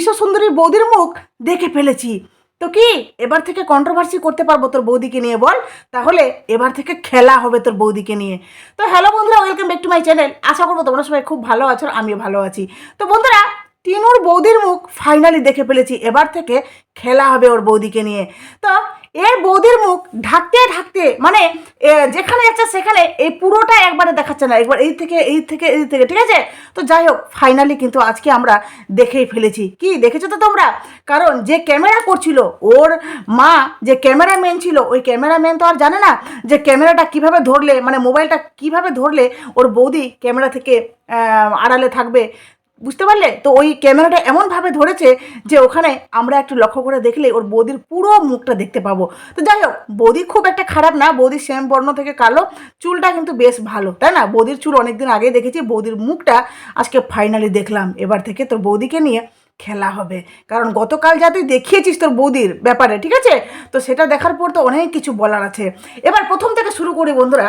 বিশ্বসুন্দরী বৌদির মুখ দেখে ফেলেছি। তো কি, এবার থেকে কন্ট্রোভার্সি করতে পারব তোর বৌদিকে নিয়ে বল, তাহলে এবার থেকে খেলা হবে তোর বৌদিকে নিয়ে। তো হ্যালো বন্ধুরা welcome back to my channel আশা করব তোমরা সবাই খুব ভালো আছো আমিও ভালো আছি। তো বন্ধুরা, টিনুর বৌদির মুখ ফাইনালি দেখে ফেলেছি, এবার থেকে খেলা হবে ওর বৌদিকে নিয়ে। তো এর বৌদির মুখ ঢাকতে ঢাকতে মানে যেখানে যাচ্ছে সেখানে এই পুরোটা একবারে দেখাচ্ছে না। একবার এই থেকে এই থেকে এই থেকে, ঠিক আছে? তো যাই হোক ফাইনালি কিন্তু আজকে আমরা দেখেই ফেলেছি। কি, দেখেছ তো তোমরা? কারণ যে ক্যামেরা করছিল, ওর মা, যে ক্যামেরাম্যান ছিল, ওই ক্যামেরাম্যান তো আর জানে না যে ক্যামেরাটা কীভাবে ধরলে মানে মোবাইলটা কীভাবে ধরলে ওর বৌদি ক্যামেরা থেকে আড়ালে থাকবে। বুঝতে পারলে? তো ওই ক্যামেরাটা এমনভাবে ধরেছে যে ওখানে আমরা একটু লক্ষ্য করে দেখলে ওর বৌদির পুরো মুখটা দেখতে পাবো। তো যাই হোক, বৌদি খুব একটা খারাপ না বৌদির শ্যাম, বর্ণ থেকে কালো। চুলটা কিন্তু বেশ ভালো, তাই না? বৌদির চুল অনেকদিন আগে দেখেছি, বৌদির মুখটা আজকে ফাইনালি দেখলাম। এবার থেকে তোর বৌদিকে নিয়ে খেলা হবে। কারণ গতকাল যা তুই দেখিয়েছিস তোর বৌদির ব্যাপারে, ঠিক আছে? তো সেটা দেখার পর তো অনেক কিছু বলার আছে। এবার প্রথম থেকে শুরু করি বন্ধুরা।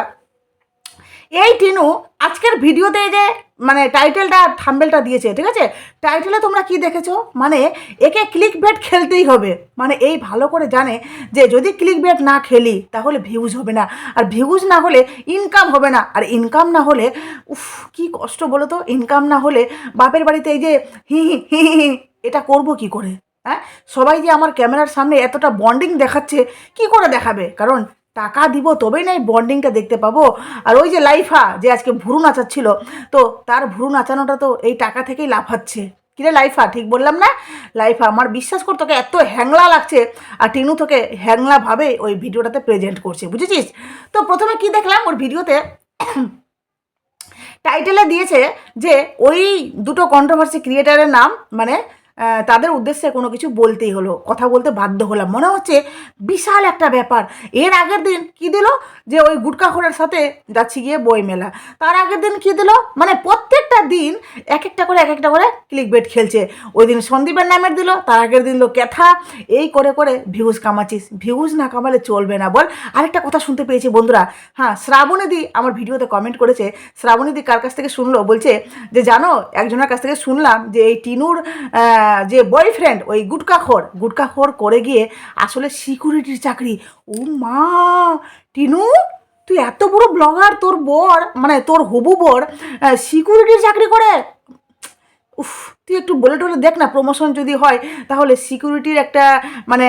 এই টিনু আজকের ভিডিওতে যে মানে টাইটেলটা থাম্বেলটা দিয়েছে ঠিক আছে? টাইটেলে তোমরা কি দেখেছ? মানে একে ক্লিক বেট খেলতেই হবে। মানে এই ভালো করে জানে যে যদি ক্লিক বেট না খেলি তাহলে ভিউজ হবে না। আর ভিউজ না হলে ইনকাম হবে না। আর ইনকাম না হলে উফ কি কষ্ট বলো তো? ইনকাম না হলে বাপের বাড়িতে এই যে হি হি হি হি, এটা করব কি করে? হ্যাঁ? সবাই যে আমার ক্যামেরার সামনে এতটা বন্ডিং দেখাচ্ছে কি করে দেখাবে? কারণ টাকা দিব, তবেই না এই বন্ডিংটা দেখতে পাবো। আর ওই যে লাইফা, যে আজকে ভুরু নাচাচ্ছিল, তো তার ভুরু নাচানোটা তো এই টাকা থেকেই লাফাচ্ছে কিরে লাইফা, ঠিক বললাম না? লাইফা, আমার বিশ্বাস কর, তোকে এত হ্যাংলা লাগছে, আর টিনু তোকে হ্যাংলাভাবে ওই ভিডিওটাতে প্রেজেন্ট করছে, বুঝেছিস? তো প্রথমে কি দেখলাম, ওর ভিডিওতে টাইটেলে দিয়েছে যে, ওই দুটো কন্ট্রোভার্সি ক্রিয়েটারের নাম মানে তাদের উদ্দেশ্যে কোনো কিছু বলতেই হলো, কথা বলতে বাধ্য হলাম। মনে হচ্ছে বিশাল একটা ব্যাপার। এর আগের দিন কি দিল? যে ওই গুটকাখোরের সাথে যাচ্ছি গিয়ে বই মেলা তার আগের দিন কি দিল? মানে প্রত্যেকটা দিন এক একটা করে, এক একটা করে ক্লিক বেট খেলছে। ওই দিন সন্দীপের নামের দিল, তার আগের দিন দিল ক্যাথা। এই করে করে ভিউজ কামাচ্ছিস। ভিউজ না কামালে চলবে না। বল, আরেকটা কথা শুনতে পেয়েছি বন্ধুরা। হ্যাঁ শ্রাবণীদি আমার ভিডিওতে কমেন্ট করেছে। শ্রাবণীদি কার কাছ থেকে শুনলো? বলছে যে, জানো, একজনের কাছ থেকে শুনলাম যে এই টিনুর যে বয়ফ্রেন্ড ওই গুটকাখোর গুটকাখোর করে গিয়ে আসলে সিকিউরিটির চাকরি। ও মা, টিনু, তুই এত বড় ব্লগার তোর বর মানে তোর হবু বর সিকিউরিটির চাকরি করে? উফ, তুই একটু বলে টলে দেখ না প্রমোশন যদি হয়, তাহলে সিকিউরিটির একটা মানে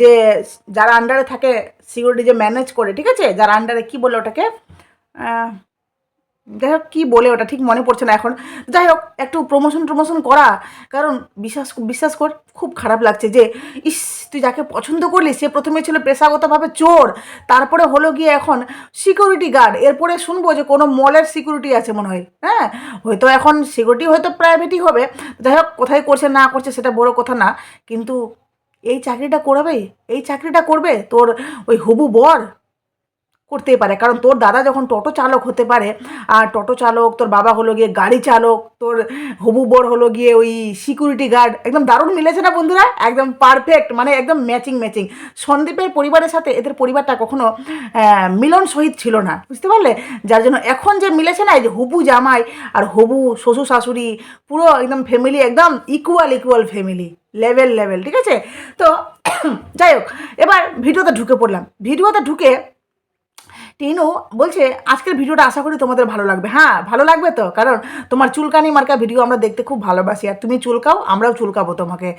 যে, যারা আন্ডারে থাকে সিকিউরিটি যে ম্যানেজ করে, ঠিক আছে? যারা আন্ডারে কি বলে ওটাকে? যাই হোক, কী বলে ওটা ঠিক মনে পড়ছে না এখন। যাই হোক, একটু প্রমোশন প্রমোশন করা, কারণ বিশ্বাস বিশ্বাস কর, খুব খারাপ লাগছে যে, ইস, তুই যাকে পছন্দ করলি, সে প্রথমে ছিল পেশাগতভাবে চোর, তারপরে হলো গিয়ে এখন সিকিউরিটি গার্ড এরপরে শুনব যে কোনো মলের সিকিউরিটি আছে মনে হয় হ্যাঁ? হয়তো এখন সিকিউরিটি হয়তো প্রাইভেটই হবে। যাই হোক, কোথায় করছে, না করছে সেটা বড় কথা না, কিন্তু এই চাকরিটা করবে, এই চাকরিটা করবে তোর ওই হবু বর করতেই পারে। কারণ তোর দাদা যখন টোটো চালক হতে পারে, আর টোটো চালক, তোর বাবা হলো গিয়ে গাড়ি চালক, তোর হবু বর হলো গিয়ে ওই সিকিউরিটি গার্ড একদম দারুণ মিলেছে না বন্ধুরা? একদম পারফেক্ট মানে একদম ম্যাচিং ম্যাচিং সন্দীপের পরিবারের সাথে এদের পরিবারটা কখনো মিলন সহিত ছিল না, বুঝতে পারলে? যার জন্য এখন যে মিলেছে না, এই যে হবু জামাই আর হবু শ্বশুর শাশুড়ি, পুরো একদম ফ্যামিলি একদম equal equal family level level ঠিক আছে? তো, যাই হোক, এবার ভিডিওতে ঢুকে পড়লাম। ভিডিওতে ঢুকে টিনু বলছে, আজকের ভিডিওটা আশা করি তোমাদের ভালো লাগবে। হ্যাঁ ভালো লাগবে তো, কারণ তোমার চুলকানি মার্কা ভিডিও আমরা দেখতে খুব ভালোবাসি, আর তুমি চুলকাও, আমরাও চুলকাবো তোমাকে।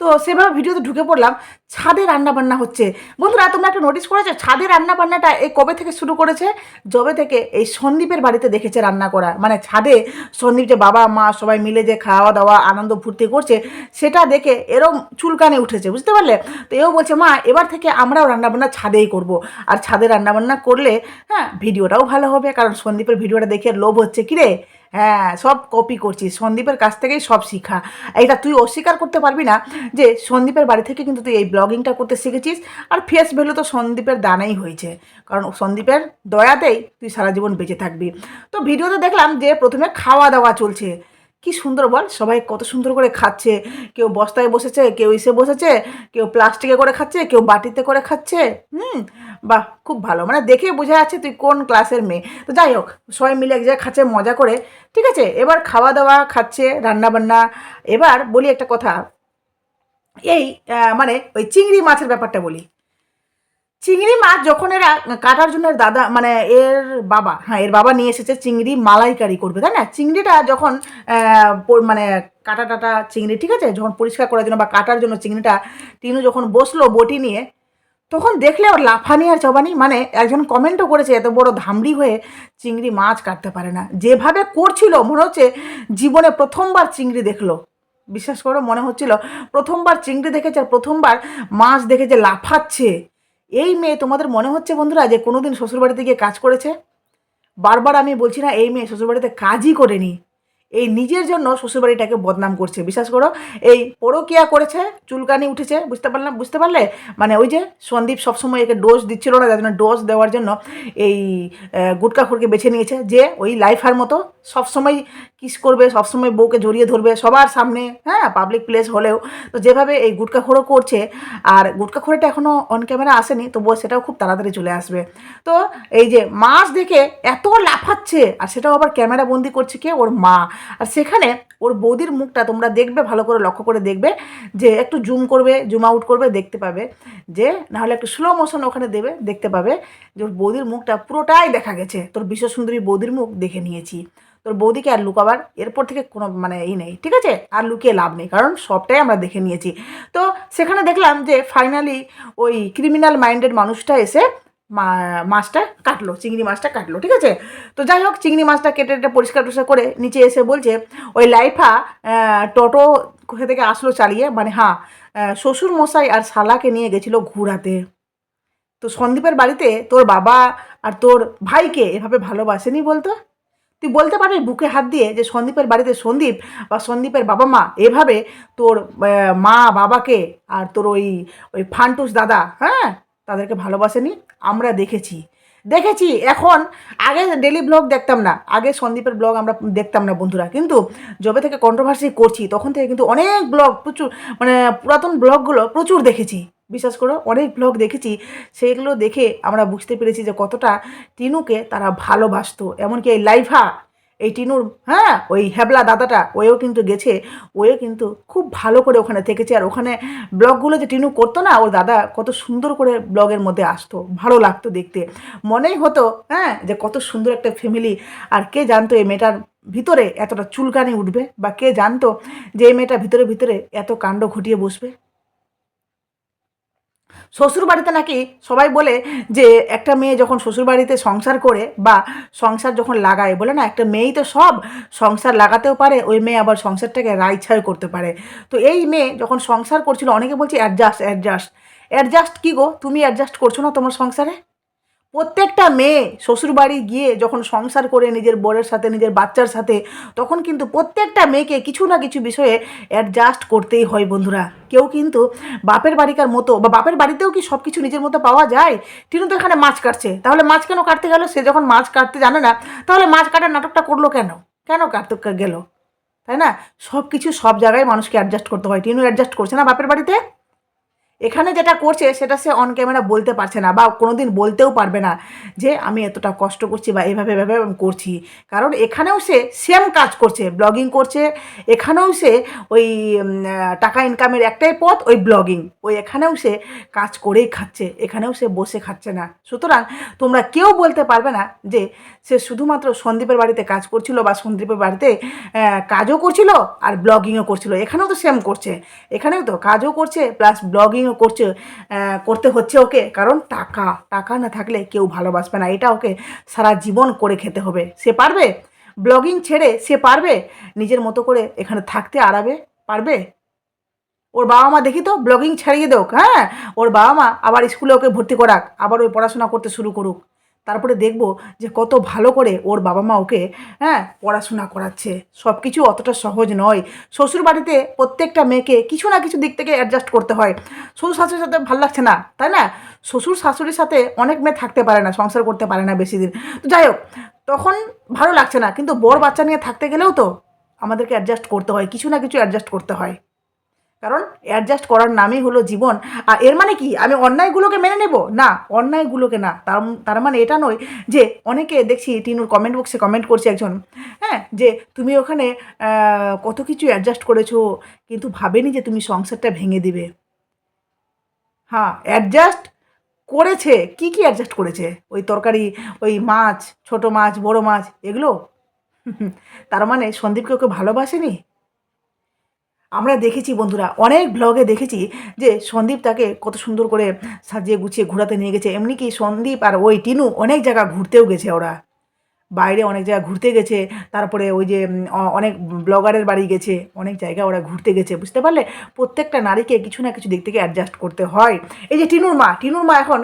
তো সেভাবে ভিডিওতে ঢুকে পড়লাম, ছাদে রান্না বান্না হচ্ছে। বন্ধুরা, তোমরা একটা নোটিস করেছ? ছাদে রান্না বান্নাটা এই কবে থেকে শুরু করেছে? যবে থেকে এই সন্দীপের বাড়িতে দেখেছে রান্না করা। মানে ছাদে সন্দীপ যে বাবা, মা সবাই মিলে যে খাওয়া দাওয়া, আনন্দ ফুর্তি করছে, সেটা দেখে এরম চুলকানে উঠেছে, বুঝতে পারলে? তো এও বলছে, মা, এবার থেকে আমরাও রান্নাবান্না ছাদেই করব। আর ছাদে রান্নাবান্না করলে হ্যাঁ ভিডিওটাও ভালো হবে, কারণ সন্দীপের ভিডিওটা দেখে লোভ হচ্ছে কি রে? হ্যাঁ সব কপি করছিস। সন্দীপের কাছ থেকেই সব শিখা। এটা তুই অস্বীকার করতে পারবি না যে সন্দীপের বাড়ি থেকে কিন্তু তুই এই ব্লগিংটা করতে শিখেছিস। আর ফেস ভ্যালু তো সন্দীপের দানাই হয়েছে। কারণ সন্দীপের দয়াতেই তুই সারা জীবন বেঁচে থাকবি। তো ভিডিওতে দেখলাম যে প্রথমে খাওয়া দাওয়া চলছে। কি সুন্দর বল? সবাই কত সুন্দর করে খাচ্ছে। কেউ বস্তায় বসেছে, কেউ এসে বসেছে, কেউ প্লাস্টিকে করে খাচ্ছে, কেউ বাটিতে করে খাচ্ছে। হুম, বাহ, খুব ভালো। মানে দেখে বোঝা যাচ্ছে তুই কোন ক্লাসের মেয়ে। তো যাই হোক, সবাই মিলে এক জায়গায় খাচ্ছে, মজা করে। ঠিক আছে, এবার খাওয়া দাওয়া খাচ্ছে রান্না বান্না এবার বলি একটা কথা। এই মানে ওই চিংড়ি মাছের ব্যাপারটা বলি। চিংড়ি মাছ যখন এরা কাটার জন্য দাদা মানে এর বাবা হ্যাঁ এর বাবা নিয়ে এসেছে চিংড়ি মালাইকারি করবে, তাই না? চিংড়িটা যখন মানে কাটা টাটা চিংড়ি, ঠিক আছে? যখন পরিষ্কার করার জন্য বা কাটার জন্য চিংড়িটা টিনু যখন বসল বটি নিয়ে, তখন দেখলে ওর লাফানি আর চবানি মানে একজন কমেন্টও করেছে, এত বড় ধামড়ি হয়ে চিংড়ি মাছ কাটতে পারে না। যেভাবে করছিল, মনে হচ্ছে জীবনে প্রথমবার চিংড়ি দেখল। বিশ্বাস করো, মনে হচ্ছিল, প্রথমবার চিংড়ি দেখেছে আর প্রথমবার মাছ দেখেছে লাফাচ্ছে। এই মেয়ে তোমাদের মনে হচ্ছে বন্ধুরা যে কোনোদিন শ্বশুরবাড়িতে গিয়ে কাজ করেছে? বারবার আমি বলছি না, এই মেয়ে শ্বশুরবাড়িতে কাজই করেনি। এই নিজের জন্য শ্বশুরবাড়িটাকে বদনাম করছে। বিশ্বাস করো, এই পরকিয়া করেছে, চুলকানি উঠেছে, বুঝতে পারলাম, বুঝতে পারলে? মানে ওই যে সন্দীপ সবসময় একে ডোজ দিচ্ছিল না, যার জন্য ডোজ দেওয়ার জন্য এই গুটকাখোরকে বেছে নিয়েছে যে ওই লাইফার মতো সবসময় কিস করবে, সবসময় বউকে জড়িয়ে ধরবে, সবার সামনে হ্যাঁ পাবলিক প্লেস হলেও। তো যেভাবে এই গুটকাখোরও করছে, আর গুটকাখোরটা এখনও অন ক্যামেরা আসেনি, তবুও সেটাও খুব তাড়াতাড়ি চলে আসবে। তো এই যে মাছ দেখে এত লাফাচ্ছে, আর সেটাও আবার ক্যামেরা বন্দি করছে কে? ওর মা। আর সেখানে ওর বৌদির মুখটা তোমরা দেখবে, ভালো করে লক্ষ্য করে দেখবে যে একটু জুম করবে, জুম আউট করবে, দেখতে পাবে। যে নাহলে একটু স্লো মোশন ওখানে দেবে, দেখতে পাবে যে ওর বৌদির মুখটা পুরোটাই দেখা গেছে। তোর বিশ্ব সুন্দরী বৌদির মুখ দেখে নিয়েছি। তোর বৌদিকে আর লুকাবার এরপর থেকে কোনো মানে ই নেই, ঠিক আছে? আর লুকিয়ে লাভ নেই, কারণ সবটাই আমরা দেখে নিয়েছি। তো সেখানে দেখলাম যে ফাইনালি ওই ক্রিমিনাল মাইন্ডেড মানুষটা এসে মাছটা কাটলো, চিংড়ি মাছটা কাটলো, ঠিক আছে? তো যাই হোক, চিংড়ি মাছটা কেটে কেটে পরিষ্কার টরিষ্কার করে নিচে এসে বলছে, ওই লাইফা টোটো কোথা থেকে আসলো চালিয়ে? মানে হ্যাঁ শ্বশুর মশাই আর শালাকে নিয়ে গেছিল ঘুরাতে। তো সন্দীপের বাড়িতে তোর বাবা আর তোর ভাইকে এভাবে ভালোবাসেনি বলতো? তুই বলতে পারবি বুকে হাত দিয়ে যে সন্দীপের বাড়িতে সন্দীপ বা সন্দীপের বাবা মা এভাবে তোর মা, বাবাকে আর তোর ওই ওই ফান্টুস দাদা হ্যাঁ তাদেরকে ভালোবাসেনি? আমরা দেখেছি। দেখেছি, এখন আগে ডেলি ব্লগ দেখতাম না। আগে সন্দীপের ব্লগ আমরা দেখতাম না বন্ধুরা। কিন্তু যবে থেকে কন্ট্রোভার্সি করছি, তখন থেকে কিন্তু অনেক ব্লগ প্রচুর মানে পুরাতন ব্লগগুলো প্রচুর দেখেছি। বিশ্বাস করো, অনেক ব্লগ দেখেছি। সেইগুলো দেখে আমরা বুঝতে পেরেছি যে কতটা টিনুকে তারা ভালোবাসত। এমনকি এই লাইভা এই টিনুর হ্যাঁ ওই হ্যাবলা দাদাটা, ওয়েও কিন্তু গেছে ওয়ে কিন্তু খুব ভালো করে ওখানে থেকেছে। আর ওখানে ব্লগগুলো যে টিনু করতো না, ওর দাদা কত সুন্দর করে ব্লগের মধ্যে আসতো, ভালো লাগতো দেখতে। মনেই হতো হ্যাঁ যে কত সুন্দর একটা ফ্যামিলি আর কে জানতো এই মেয়েটার ভিতরে এতটা চুলকানি উঠবে? বা কে জানতো যে এই মেয়েটা ভিতরে ভিতরে এত কাণ্ড ঘটিয়ে বসবে? শ্বশুর বাড়িতে নাকি সবাই বলে যে একটা মেয়ে যখন শ্বশুরবাড়িতে সংসার করে বা সংসার যখন লাগায়, বলে না একটা মেয়েই তো সব সংসার লাগাতেও পারে, ওই মেয়ে আবার সংসারটাকে রাইছাই করতে পারে। তো এই মেয়ে যখন সংসার করছিল, অনেকে বলছে অ্যাডজাস্ট অ্যাডজাস্ট অ্যাডজাস্ট কী গো? তুমি অ্যাডজাস্ট করছ না তোমার সংসারে? প্রত্যেকটা মেয়ে শ্বশুরবাড়ি গিয়ে যখন সংসার করে নিজের বরের সাথে, নিজের বাচ্চার সাথে, তখন কিন্তু প্রত্যেকটা মেয়েকে কিছু না কিছু বিষয়ে অ্যাডজাস্ট করতেই হয় বন্ধুরা। কেউ কিন্তু বাপের বাড়িকার মতো বা বাপের বাড়িতেও কি সব কিছু নিজের মতো পাওয়া যায়? টিনু তো এখানে মাছ কাটছে। তাহলে মাছ কেন কাটতে গেল? সে যখন মাছ কাটতে জানে না, তাহলে মাছ কাটার নাটকটা করল কেন? কেন কাটতে গেল? তাই না? সব কিছু সব জায়গায় মানুষকে অ্যাডজাস্ট করতে হয়। টিনু অ্যাডজাস্ট করছে না বাপের বাড়িতে? এখানে যেটা করছে, সেটা সে অন ক্যামেরা বলতে পারছে না বা কোনোদিন বলতেও পারবে না যে, আমি এতটা কষ্ট করছি বা এভাবে এভাবে আমি করছি। কারণ এখানেও সে সেম কাজ করছে ব্লগিং করছে। এখানেও সে ওই টাকা ইনকামের একটাই পথ, ওই ব্লগিং ওই এখানেও সে কাজ করেই খাচ্ছে, এখানেও সে বসে খাচ্ছে না। সুতরাং তোমরা কেউ বলতে পারবে না যে, সে শুধুমাত্র সন্দীপের বাড়িতে কাজ করছিল বা সন্দীপের বাড়িতে কাজও করছিল আর ব্লগিংও করছিল। এখানেও তো সেম করছে। এখানেও তো কাজও করছে প্লাস ব্লগিংও করছে করতে হচ্ছে ওকে। কারণ টাকা টাকা না থাকলে কেউ ভালোবাসবে না। এটা ওকে সারা জীবন করে খেতে হবে। সে পারবে? ব্লগিং ছেড়ে সে পারবে? নিজের মতো করে এখানে থাকতে আরাবে পারবে? ওর বাবা মা দেখি তো ব্লগিং ছাড়িয়ে দেওক হ্যাঁ? ওর বাবা মা আবার স্কুলে ওকে ভর্তি করাক, আবার ওই পড়াশোনা করতে শুরু করুক। তারপরে দেখব যে কত ভালো করে ওর বাবা মা ওকে হ্যাঁ পড়াশোনা করাচ্ছে। সব কিছু অতটা সহজ নয়। শ্বশুর বাড়িতে প্রত্যেকটা মেয়েকে কিছু না কিছু দিক থেকে অ্যাডজাস্ট করতে হয়। শ্বশুর শাশুড়ির সাথে ভালো লাগছে না, তাই না? শ্বশুর শাশুড়ির সাথে অনেক মেয়ে থাকতে পারে না, সংসার করতে পারে না বেশি দিন। তো যাই হোক, তখন ভালো লাগছে না, কিন্তু বড় বাচ্চা নিয়ে থাকতে গেলেও তো আমাদেরকে অ্যাডজাস্ট করতে হয়, কিছু না কিছু অ্যাডজাস্ট করতে হয়। কারণ অ্যাডজাস্ট করার নামই হলো জীবন। আর এর মানে কি? আমি অন্যায়গুলোকে মেনে নেব? না, অন্যায়গুলোকে না। তার মানে এটা নয় যে অনেকে দেখছি টিনুর কমেন্ট বক্সে কমেন্ট করছে একজন হ্যাঁ? যে তুমি ওখানে কত কিছু অ্যাডজাস্ট করেছ, কিন্তু ভাবেনি যে তুমি সংসারটা ভেঙে দিবে। হ্যাঁ অ্যাডজাস্ট করেছে। কি কি অ্যাডজাস্ট করেছে? ওই তরকারি, ওই মাছ, ছোট মাছ, বড় মাছ, এগুলো? তার মানে সন্দীপকে ওকে ভালোবাসেনি? আমরা দেখেছি বন্ধুরা, অনেক ব্লগে দেখেছি যে সন্দীপ তাকে কত সুন্দর করে সাজিয়ে গুছিয়ে ঘোরাতে নিয়ে গেছে। এমনি কি সন্দীপ আর ওই টিনু অনেক জায়গা ঘুরতেও গেছে ওরা। বাইরে অনেক জায়গায় ঘুরতে গেছে, তারপরে ওই যে অনেক ব্লগারের বাড়ি গেছে, অনেক জায়গায় ওরা ঘুরতে গেছে, বুঝতে পারলে? প্রত্যেকটা নারীকে কিছু না কিছু দিক থেকে অ্যাডজাস্ট করতে হয়। এই যে টিনুর মা টিনুর মা এখন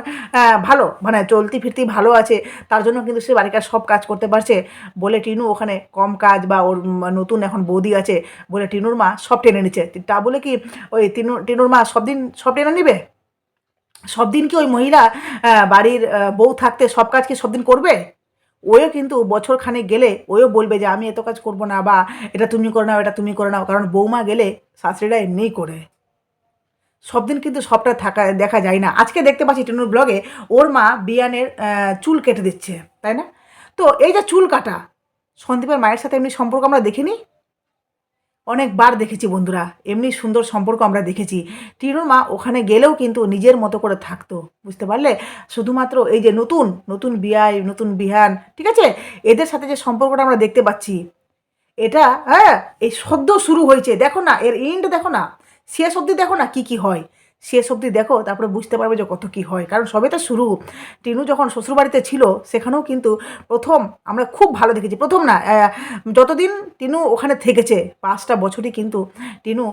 ভালো মানে চলতি ফিরতি ভালো আছে, তার জন্য কিন্তু সে বাড়িকার সব কাজ করতে পারছে। বলে টিনু ওখানে কম কাজ বা ওর নতুন এখন বৌদি আছে, বলে টিনুর মা সব টেনে নিচ্ছে। তা বলে কি ওই টিনু, টিনুর মা সব দিন, সব টেনে নিবে? সব দিন কি ওই মহিলা বাড়ির বউ থাকতে সব কাজ কি সব দিন করবে? ওও কিন্তু বছর খানে গেলে ওও বলবে যে, আমি এত কাজ করব না বা, এটা তুমি করে নাও, এটা তুমি করে নাও। কারণ বৌমা গেলে শাশুড়িরা এমনিই করে। সব দিন কিন্তু সবটা থাকা, দেখা যায় না। আজকে দেখতে পাচ্ছি টিনুর ব্লগে ওর মা বিয়ানের চুল কেটে দিচ্ছে, তাই না? তো এই যে চুল কাটা, সন্দীপের মায়ের সাথে এমনি সম্পর্ক আমরা দেখিনি? অনেকবার দেখেছি বন্ধুরা, এমনি সুন্দর সম্পর্ক আমরা দেখেছি। টিনুর মা ওখানে গেলেও কিন্তু নিজের মতো করে থাকতো, বুঝতে পারলে? শুধুমাত্র এই যে নতুন নতুন বিয়াই, নতুন বিহান, ঠিক আছে? এদের সাথে যে সম্পর্কটা আমরা দেখতে পাচ্ছি, এটা হ্যাঁ এই সদ্য শুরু হয়েছে। দেখো না, এর এন্ড দেখো না, শেষ অবধি দেখো না কি কি হয়। শেষ অবধি দেখো, তারপরে বুঝতে পারবে যে কত কি হয়। কারণ সবে তো শুরু। টিনু যখন শ্বশুরবাড়িতে ছিল, সেখানেও কিন্তু প্রথম আমরা খুব ভালো দেখেছি। প্রথম না যতদিন টিনু ওখানে থেকেছে, পাঁচটা বছরই কিন্তু টিনু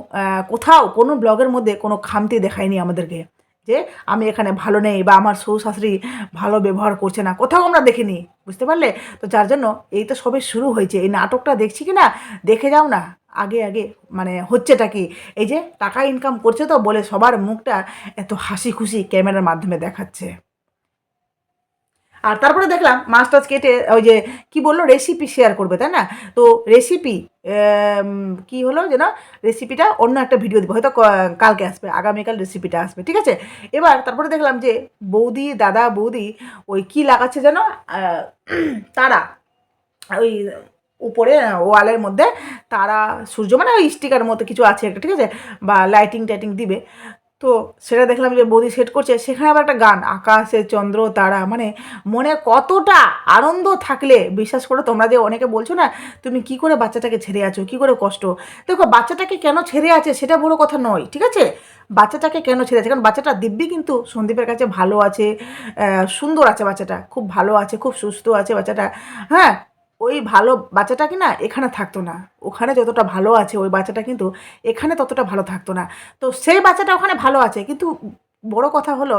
কোথাও কোনো ব্লগের মধ্যে কোনো খামতি দেখায়নি আমাদেরকে। যে আমি এখানে ভালো নেই বা আমার শ্বশুর শাশুড়ি ভালো ব্যবহার করছে না, কোথাও আমরা দেখিনি, বুঝতে পারলে? তো যার জন্য এই তো সবে শুরু হয়েছে। এই নাটকটা দেখছি কি না? দেখে যাও না। আগে আগে মানে হচ্ছেটা কি? এই যে টাকা ইনকাম করছে তো বলে সবার মুখটা এত হাসি খুশি ক্যামেরার মাধ্যমে দেখাচ্ছে। আর তারপরে দেখলাম মাছ টাছ কেটে ওই যে কি বলল? রেসিপি শেয়ার করবে, তাই না? তো রেসিপি কি হলো যেন? রেসিপিটা অন্য একটা ভিডিও দিব, হয়তো কালকে আসবে, আগামীকাল রেসিপিটা আসবে, ঠিক আছে? এবার তারপরে দেখলাম যে বৌদি, দাদা, বৌদি, ওই কি লাগাচ্ছে যেন? তারা, ওই উপরে ওয়ালের মধ্যে তারা সূর্য মানে ওই স্টিকার মতো কিছু আছে একটা, ঠিক আছে? বা লাইটিং টাইটিং দিবে। তো সেটা দেখলাম যে বৌদি সেট করছে, সেখানে আবার একটা গান, আকাশে চন্দ্র, তারা মানে মনে কতটা আনন্দ থাকলে, বিশ্বাস করো তোমরা যে অনেকে বলছো না, তুমি কি করে বাচ্চাটাকে ছেড়ে আছো, কি করে কষ্ট? দেখো, বাচ্চাটাকে কেন ছেড়ে আছে সেটা বড় কথা নয়, ঠিক আছে? বাচ্চাটাকে কেন ছেড়ে আছে? কারণ বাচ্চাটা দিব্যি কিন্তু সন্দীপের কাছে ভালো আছে সুন্দর আছে বাচ্চাটা, খুব ভালো আছে, খুব সুস্থ আছে বাচ্চাটা হ্যাঁ? ওই ভালো বাচ্চাটা কি না এখানে থাকতো না। ওখানে যতটা ভালো আছে, ওই বাচ্চাটা কিন্তু এখানে ততটা ভালো থাকতো না। তো সেই বাচ্চাটা ওখানে ভালো আছে, কিন্তু বড় কথা হলো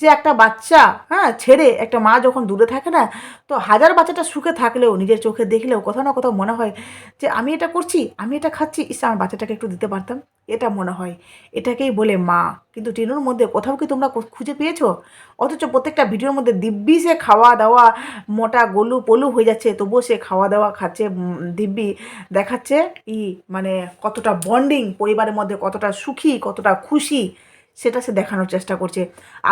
যে একটা বাচ্চা হ্যাঁ ছেড়ে একটা মা যখন দূরে থাকে না, তো হাজার বাচ্চাটা সুখে থাকলেও, নিজের চোখে দেখলেও কোথাও না কোথাও মনে হয় যে আমি এটা করছি, আমি এটা খাচ্ছি, ইস, আমার বাচ্চাটাকে একটু দিতে পারতাম। এটা মনে হয়। এটাকেই বলে মা। কিন্তু টিনুর মধ্যে কোথাও কি তোমরা খুঁজে পেয়েছ? অথচ প্রত্যেকটা ভিডিওর মধ্যে দিব্যি সে খাওয়া দাওয়া মোটা গলু পলু হয়ে যাচ্ছে, তবুও সে খাওয়া দাওয়া খাচ্ছে দিব্যি দেখাচ্ছে। ই মানে কতটা বন্ডিং পরিবারের মধ্যে কতটা সুখী, কতটা খুশি। সেটা সে দেখানোর চেষ্টা করছে।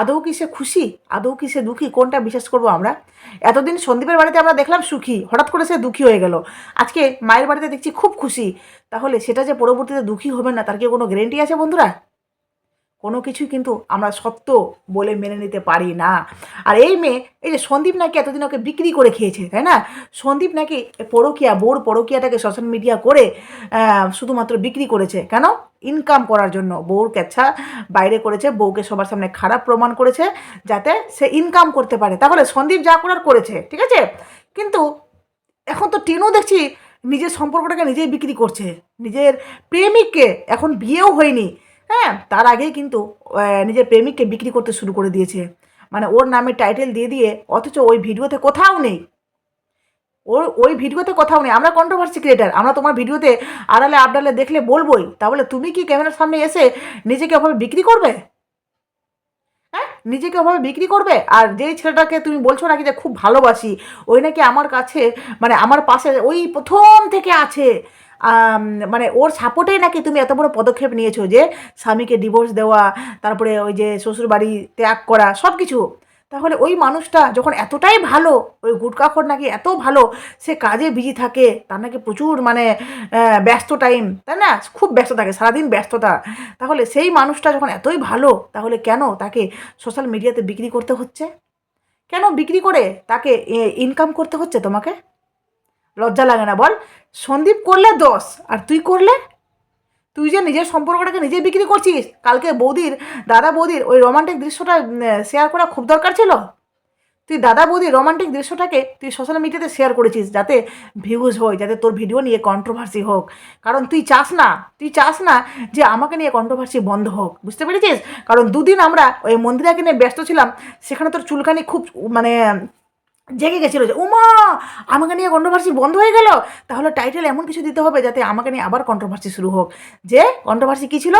আদৌ কি সে খুশি? আদৌ কি সে দুঃখী? কোনটা বিশ্বাস করব আমরা? এতদিন সন্দীপের বাড়িতে আমরা দেখলাম সুখী। হঠাৎ করে সে দুঃখী হয়ে গেল। আজকে মায়ের বাড়িতে দেখছি খুব খুশি। তাহলে সেটা যে পরবর্তীতে দুঃখী হবে না, তার কি কোনো গ্যারেন্টি আছে বন্ধুরা? কোনো কিছুই কিন্তু আমরা সত্য বলে মেনে নিতে পারি না। আর এই মেয়ে, এই যে সন্দীপ নাকি এতদিন ওকে বিক্রি করে খেয়েছে, তাই না? সন্দীপ নাকি পরকিয়া, বোর পরকিয়াটাকে সোশ্যাল মিডিয়া করে শুধুমাত্র বিক্রি করেছে। কেন? ইনকাম করার জন্য। বউর কেচ্ছা বাইরে করেছে, বউকে সবার সামনে খারাপ প্রমাণ করেছে, যাতে সে ইনকাম করতে পারে। তাহলে সন্দীপ যা করার করেছে, ঠিক আছে? কিন্তু এখন তো টিনু দেখছি নিজের সম্পর্কটাকে নিজেই বিক্রি করছে। নিজের প্রেমিককে এখন বিয়েও হয়নি। হ্যাঁ তার আগেই কিন্তু নিজের প্রেমিককে বিক্রি করতে শুরু করে দিয়েছে। মানে ওর নামে টাইটেল দিয়ে দিয়ে, অথচ ওই ভিডিওতে কোথাও নেই। ওর, ওই ভিডিওতে কোথাও নেই। আমরা কন্ট্রোভার্সি ক্রিয়েটার আমরা তোমার ভিডিওতে আড়ালে আপডালে দেখলে বলবোই। তাহলে তুমি কি ক্যামেরার সামনে এসে নিজেকে ওভাবে বিক্রি করবে? নিজেকে ওভাবে বিক্রি করবে? আর যেই ছেলেটাকে তুমি বলছো নাকি যে খুব ভালোবাসি, ওই নাকি আমার কাছে মানে আমার পাশে, ওই প্রথম থেকে আছে। মানে ওর সাপোর্টেই নাকি তুমি এত বড় পদক্ষেপ নিয়েছো যে স্বামীকে ডিভোর্স দেওয়া, তারপরে ওই যে শ্বশুরবাড়ি ত্যাগ করা সব কিছু তাহলে ওই মানুষটা যখন এতটাই ভালো, ওই গুটকাখর নাকি এত ভালো, সে কাজে বিজি থাকে, তার নাকি প্রচুর মানে ব্যস্ত টাইম তাই না? খুব ব্যস্ত থাকে, সারাদিন ব্যস্ততা। তাহলে সেই মানুষটা যখন এতই ভালো, তাহলে কেন তাকে সোশ্যাল মিডিয়াতে বিক্রি করতে হচ্ছে? কেন বিক্রি করে তাকে ইনকাম করতে হচ্ছে তোমাকে? লজ্জা লাগে না, বল। সন্দীপ করলে দোষ, আর তুই করলে? তুই যে নিজের সম্পর্কটাকে নিজে বিক্রি করছিস, কালকে বৌদির, দাদা বৌদির ওই রোমান্টিক দৃশ্যটা শেয়ার করা খুব দরকার ছিল? তুই দাদা বৌদির রোমান্টিক দৃশ্যটাকে তুই সোশ্যাল মিডিয়াতে শেয়ার করেছিস যাতে ভিউজ হয়, যাতে তোর ভিডিও নিয়ে কন্ট্রোভার্সি হোক। কারণ তুই চাস না, তুই চাস না যে আমাকে নিয়ে কন্ট্রোভার্সি বন্ধ হোক, বুঝতে পেরেছিস? কারণ দুদিন আমরা ওই মন্দিরাকে নিয়ে ব্যস্ত ছিলাম, সেখানে তোর চুলকানি খুব মানে জেগে গেছিল যে, উমা, আমাকে নিয়ে কন্ট্রোভার্সি বন্ধ হয়ে গেল? তাহলে টাইটেল এমন কিছু দিতে হবে যাতে আমাকে নিয়ে আবার কন্ট্রোভার্সি শুরু হোক। যে কন্ট্রোভার্সি কী ছিল?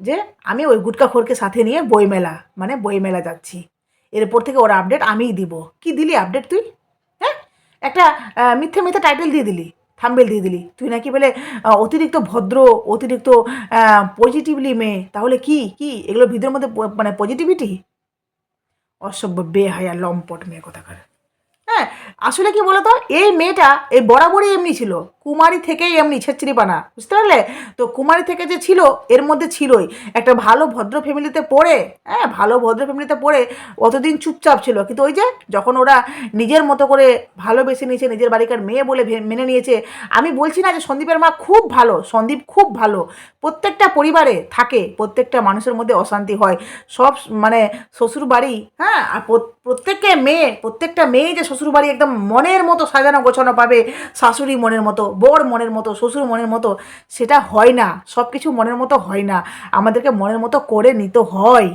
যে, আমি ওই গুটকাখোরকে সাথে নিয়ে বইমেলা মানে বইমেলা যাচ্ছি। এরপর থেকে ওর আপডেট আমিই দিব। কি দিলি আপডেট তুই? হ্যাঁ? একটা মিথ্যে মিথ্যে টাইটেল দিয়ে দিলি থাম্বেল দিয়ে দিলি। তুই নাকি বলে অতিরিক্ত ভদ্র, অতিরিক্ত পজিটিভলি মেয়ে। তাহলে কি কি? এগুলো ভিতরের মধ্যে মানে পজিটিভিটি অসভ্য, বেহায়া, লম্পট মেয়ে কোথাকার। হ্যাঁ আসলে কি বলতো? এই মেয়েটা এই বরাবরই এমনি ছিল। কুমারী থেকেই এমনি ছেচড়িপানা বুঝতে পারলে? তো কুমারী থেকে যে ছিল, এর মধ্যে ছিলই। একটা ভালো ভদ্র ফ্যামিলিতে পড়ে হ্যাঁ ভালো ভদ্র ফ্যামিলিতে পড়ে অতদিন চুপচাপ ছিল। কিন্তু ওই যে যখন ওরা নিজের মতো করে ভালোবেসে নিয়েছে, নিজের বাড়িকার মেয়ে বলে মেনে নিয়েছে, আমি বলছি না যে সন্দীপের মা খুব ভালো, সন্দীপ খুব ভালো। প্রত্যেকটা পরিবারে থাকে, প্রত্যেকটা মানুষের মধ্যে অশান্তি হয়। সব মানে শ্বশুর বাড়ি হ্যাঁ আর প্রত- প্রত্যেককে মেয়ে, প্রত্যেকটা মেয়ে যে শ্বশুর বাড়ি একদম মনের মতো সাজানো গোছানো পাবে, শাশুড়ি মনের মতো বর মনের মতো, শ্বশুর মনের মতো, সেটা হয় না। সব কিছু মনের মতো হয় না। আমাদেরকে মনের মতো করে নিতে হয়।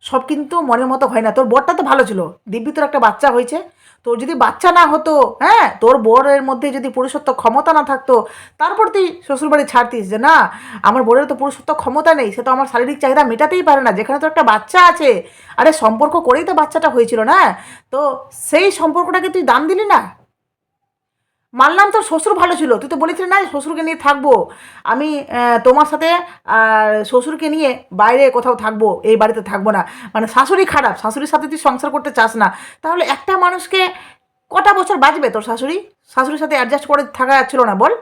সব কিন্তু মনের মতো হয় না। তোর বরটা তো ভালো ছিল। দিব্যি তোর একটা বাচ্চা হয়েছে। তোর যদি বাচ্চা না হতো হ্যাঁ তোর বরের মধ্যে যদি পুরুষত্ব ক্ষমতা না থাকতো, তারপর তুই শ্বশুরবাড়ি ছাড়তিস যে, না, আমার বরের তো পুরুষত্ব ক্ষমতা নেই, সে তো আমার শারীরিক চাহিদা মেটাতেই পারে না। যেখানে তো একটা বাচ্চা আছে, আরে, সম্পর্ক করেই তো বাচ্চাটা হয়েছিল, না? তো সেই সম্পর্কটাকে তুই দাম দিলি না? মানলাম তোর শ্বশুর ভালো ছিল, তুই তো বলেছিলি না শ্বশুরকে নিয়ে থাকব। আমি তোমার সাথে শ্বশুরকে নিয়ে বাইরে কোথাও থাকব, এই বাড়িতে থাকব না। মানে শাশুড়ি খারাপ, শাশুড়ির সাথে তুই সংসার করতে চাস না। তাহলে একটা মানুষকে কটা বছর বাঁচবে তোর শাশুড়ি? শাশুড়ির সাথে অ্যাডজাস্ট করে থাকা যাচ্ছিল না, বল।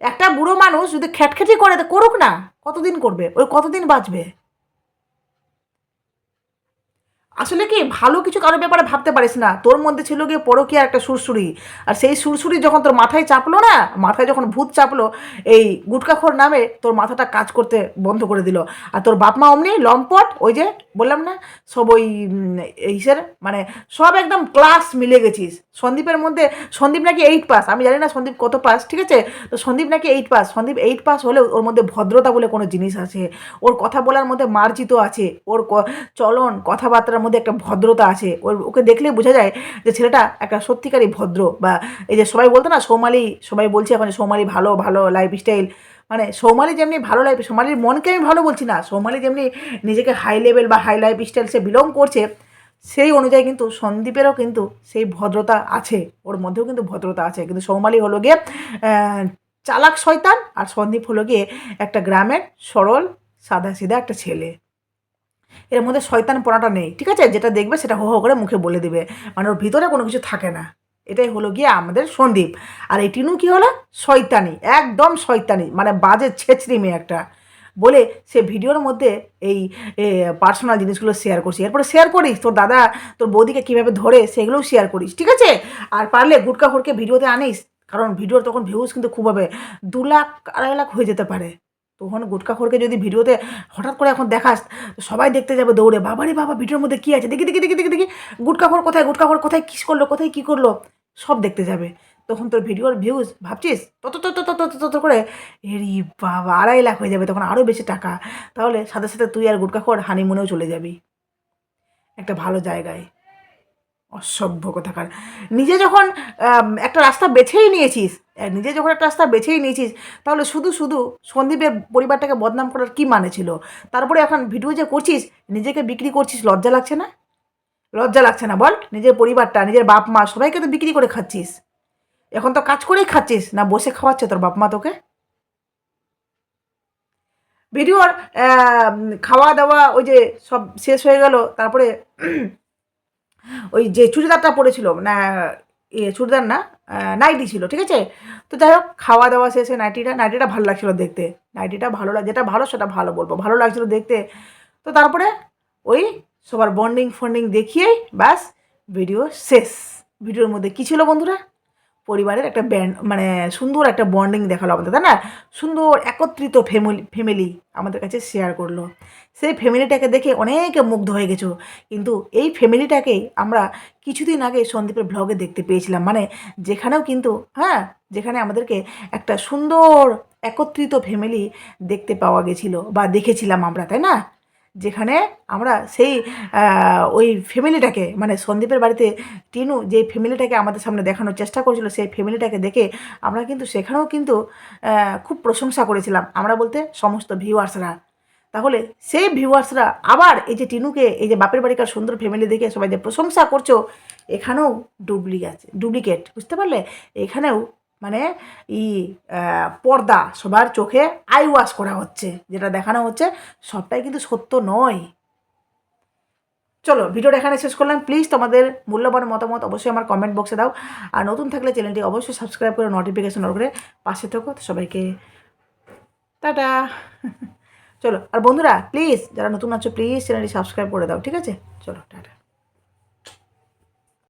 একটা বুড়ো মানুষ যদি খ্যাটখ্যাটি করে, তো করুক না, কতদিন করবে? ওই কতদিন বাঁচবে? আসলে কি ভালো কিছু কারোর ব্যাপারে ভাবতে পারিস না। তোর মধ্যে ছিল গিয়ে পরকীয়া একটা সুরসুরি আর সেই সুরসুরি যখন তোর মাথায় চাপলো না, মাথায় যখন ভূত চাপলো, এই গুটকাখোর নামে তোর মাথাটা কাজ করতে বন্ধ করে দিল। আর তোর বাপ মা অমনি লম্পট, ওই যে বললাম না, সব ওই ইসের মানে সব একদম ক্লাস মিলে গেছিস। সন্দীপের মধ্যে, সন্দীপ নাকি এইট পাস আমি জানি না সন্দীপ কত পাস ঠিক আছে? তো সন্দীপ নাকি eight pass Sandeep eight pass হলেও ওর মধ্যে ভদ্রতা বলে কোনো জিনিস আছে। ওর কথা বলার মধ্যে মার্জিত আছে। ওর চলন, কথাবার্তার মধ্যে একটা ভদ্রতা আছে। ওর, ওকে দেখলেই বোঝা যায় যে ছেলেটা একটা সত্যিকারই ভদ্র বা এই যে সবাই বলতো না, সোমালি, সবাই বলছে এখন সোমালি সৌমালি ভালো ভালো লাইফস্টাইল মানে সৌমালি যেমনি ভালো লাইফ সোমালির মনকে আমি ভালো বলছি না, সোমালি যেমনি নিজেকে হাই লেভেল বা হাই লাইফ স্টাইল সে বিলং করছে, সেই অনুযায়ী কিন্তু সন্দীপেরও কিন্তু সেই ভদ্রতা আছে, ওর মধ্যেও কিন্তু ভদ্রতা আছে। কিন্তু সৌমালি হলো গিয়ে চালাক শয়তান আর সন্দীপ হলো গিয়ে একটা গ্রামের সরল সাদা সিধা একটা ছেলে। এর মধ্যে শয়তান পড়াটা নেই, ঠিক আছে? যেটা দেখবে সেটা হো হো করে মুখে বলে দিবে। মানে ওর ভিতরে কোনো কিছু থাকে না। এটাই হলো গিয়ে আমাদের সন্দীপ। আর এই টিনু কি হলো? শয়তানি, একদম শয়তানি। মানে বাজে ছেচড়ি মেয়ে একটা। বলে সে ভিডিওর মধ্যে এই পার্সোনাল জিনিসগুলো শেয়ার করছি। এরপরে শেয়ার করিস, তোর দাদা, তোর বৌদিকে কীভাবে ধরে সেগুলোও শেয়ার করিস, ঠিক আছে? আর পারলে গুটকা খড়কে ভিডিওতে আনিস, কারণ ভিডিওর তখন ভিউজ কিন্তু খুব হবে। দু লাখ, আড়াই লাখ হয়ে যেতে পারে। তখন গুটকা খড়কে যদি ভিডিওতে হঠাৎ করে এখন দেখাস, সবাই দেখতে যাবে দৌড়ে বাবারে বাবা, ভিডিওর মধ্যে কী আছে? দেখি দেখি দেখি দেখি দেখি, গুটকা খড় কোথায়, গুটকা খড় কোথায়, কিস করল, কোথায়, কী করল? সব দেখতে যাবে। তখন তোর ভিডিওর ভিউজ ভাবছিস? তত তত তত তত করে, এরি বাবা, আড়াই লাখ হয়ে যাবে তখন আরও বেশি টাকা। তাহলে সাথে সাথে তুই আর গুটকা খড় হানিমুনেও চলে যাবি। একটা ভালো জায়গায়। অসভ্য কথাকার। নিজে যখন একটা রাস্তা বেছেই নিয়েছিস নিজে যখন একটা রাস্তা বেছেই নিয়েছিস, তাহলে শুধু শুধু সন্দীপের পরিবারটাকে বদনাম করার কি মানে ছিল? তারপরে এখন ভিডিও যে করছিস, নিজেকে বিক্রি করছিস, লজ্জা লাগছে না? লজ্জা লাগছে না, বল? নিজের পরিবারটা, নিজের বাপ মা, সবাইকে তো বিক্রি করে খাচ্ছিস। এখন তো কাজ করেই খাচ্ছিস, না বসে খাওয়াচ্ছে তোর বাপ মা তোকে? ভিডিওর খাওয়া দাওয়া ওই যে সব শেষ হয়ে গেল, তারপরে ওই যে চুড়িদারটা পরেছিল, না ইয়ে চুড়িদার না নাইটি ছিল, ঠিক আছে? তো যাই হোক খাওয়া দাওয়া শেষে নাইটিটা নাইটিটা ভালো লাগছিল দেখতে। নাইটিটা ভালো লাগ, যেটা ভালো সেটা ভালো বলব, ভালো লাগছিল দেখতে। তো তারপরে ওই সবার বন্ডিং ফন্ডিং দেখিয়েই ব্যাস ভিডিও শেষ। ভিডিওর মধ্যে কী ছিল বন্ধুরা? পরিবারের একটা ব্যান্ড মানে সুন্দর একটা বন্ডিং দেখাল আমাদের, তাই না? সুন্দর একত্রিত ফ্যামিলি ফ্যামিলি আমাদের কাছে শেয়ার করল। সেই ফ্যামিলিটাকে দেখে অনেকে মুগ্ধ হয়ে গেছো। কিন্তু এই ফ্যামিলিটাকেই আমরা কিছুদিন আগে সন্দীপের ব্লগে দেখতে পেয়েছিলাম। মানে যেখানেও কিন্তু হ্যাঁ? যেখানে আমাদেরকে একটা সুন্দর একত্রিত ফ্যামিলি দেখতে পাওয়া গেছিল বা দেখেছিলাম আমরা, তাই না? যেখানে আমরা সেই ওই ফ্যামিলিটাকে মানে সন্দীপের বাড়িতে টিনু যে ফ্যামিলিটাকে আমাদের সামনে দেখানোর চেষ্টা করেছিল, সেই ফ্যামিলিটাকে দেখে আমরা কিন্তু সেখানেও কিন্তু খুব প্রশংসা করেছিলাম। আমরা বলতে সমস্ত ভিউয়ার্সরা তাহলে সেই ভিউয়ার্সরা আবার এই যে টিনুকে, এই যে বাপের বাড়িকার সুন্দর ফ্যামিলি দেখে সবাই যে প্রশংসা করছ, এখানেও ডুপ্লি আছে ডুপ্লিকেট বুঝতে পারলে? এখানেও মানে ই পর্দা সবার চোখে আই ওয়াশ করা হচ্ছে, যেটা দেখানো হচ্ছে, সবটাই কিন্তু সত্য নয়। চলো ভিডিওটা এখানে শেষ করলাম। প্লিজ তোমাদের মূল্যবান মতামত অবশ্যই আমার কমেন্ট বক্সে দাও। আর নতুন থাকলে চ্যানেলটি অবশ্যই সাবস্ক্রাইব করে নোটিফিকেশন করে পাশে থাকো। সবাইকে টাটা। চলো, আর বন্ধুরা প্লিজ যারা নতুন আছো প্লিজ চ্যানেলটি সাবস্ক্রাইব করে দাও, ঠিক আছে? চলো, টাটা।